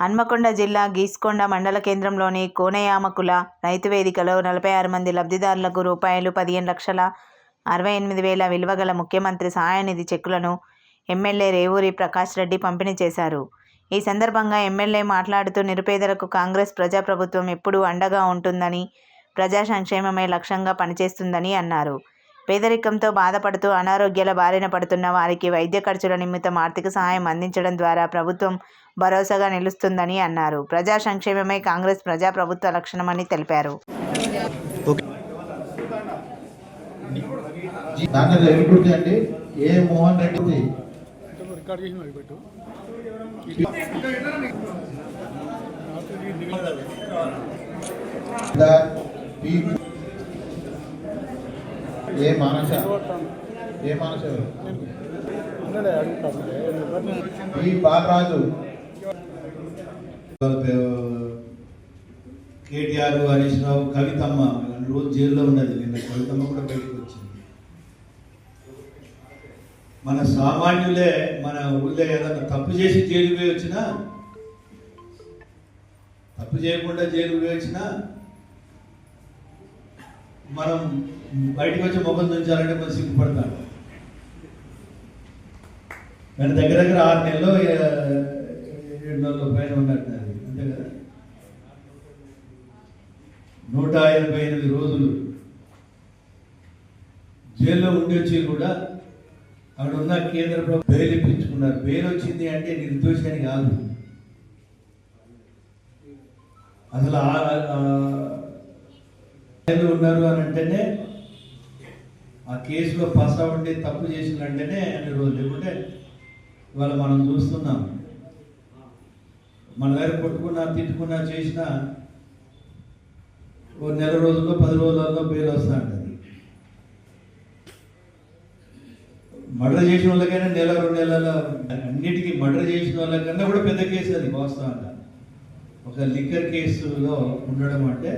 హన్మకొండ జిల్లా గీస్కొండ మండల కేంద్రంలోని కోనయామకుల రైతు వేదికలో నలభై ఆరు మంది లబ్ధిదారులకు రూపాయలు పదిహేను లక్షల అరవై ఎనిమిది వేల విలువగల ముఖ్యమంత్రి సహాయనిధి చెక్కులను ఎమ్మెల్యే రేవూరి ప్రకాష్ రెడ్డి పంపిణీ చేశారు. ఈ సందర్భంగా ఎమ్మెల్యే మాట్లాడుతూ నిరుపేదలకు కాంగ్రెస్ ప్రజాప్రభుత్వం ఎప్పుడూ అండగా ఉంటుందని ప్రజా సంక్షేమమే లక్ష్యంగా పనిచేస్తుందని అన్నారు. పేదరికంతో బాధపడుతూ అనారోగ్యాల బారిన పడుతున్న వారికి వైద్య ఖర్చుల నిమిత్తం ఆర్థిక సహాయం అందించడం ద్వారా ప్రభుత్వం భరోసాగా నిలుస్తుందని అన్నారు. ప్రజా సంక్షేమమే కాంగ్రెస్ ప్రజా ప్రభుత్వ లక్షణమని తెలిపారు. దాంట్లో ఎరుగుర్తి అండి A Mohan Reddy record A Manasa? A Manasa P Balaraju. KTR Harish Rao కవితమ్మ. రోజు జైల్లో ఉన్నది నిన్న కవితమ్మ కూడా బయటకు వచ్చింది. మన సామాన్యులే మన ఊళ్ళో ఏదైనా తప్పు చేసి జైలు పోయి వచ్చినా తప్పు చేయకుండా జైలు పోయి వచ్చినా మనం బయటకు వచ్చి ముఖం తుంచాలంటే కొంచెం సిగ్గుపడతాం. దాని దగ్గర దగ్గర ఆరు నెలలు ఏడు నెలల పైన ఉన్నట్టు అది. అంతే కదా? నూట ఎనభై ఎనిమిది రోజులు జైల్లో ఉండి వచ్చి కూడా అక్కడ ఉన్న కేంద్ర ప్రభుత్వం బెయిల్ ఇప్పించుకున్నారు బెయిల్ వచ్చింది అంటే నిర్దోషాన్ని కాదు. అసలు ఆ- ఉన్నారు అని అంటేనే ఆ కేసులో పాస్ అవ్వండి తప్పు చేసిందంటేనే అన్ని రోజులు లేకుంటే ఇవాళ మనం చూస్తున్నాం. మన దగ్గర కొట్టుకున్నా తిట్టుకున్నా చేసినా ఓ నెల రోజుల్లో పది రోజులలో బెయిల్ వస్తా ఉంటుంది. మర్డర్ చేసిన వాళ్ళకైనా నెల రెండు నెలల అన్నిటికీ మర్డర్ చేసిన వాళ్ళకన్నా కూడా పెద్ద కేసు అది వాస్తవంగా. ఒక లిక్కర్ కేసులో ఉండడం అంటే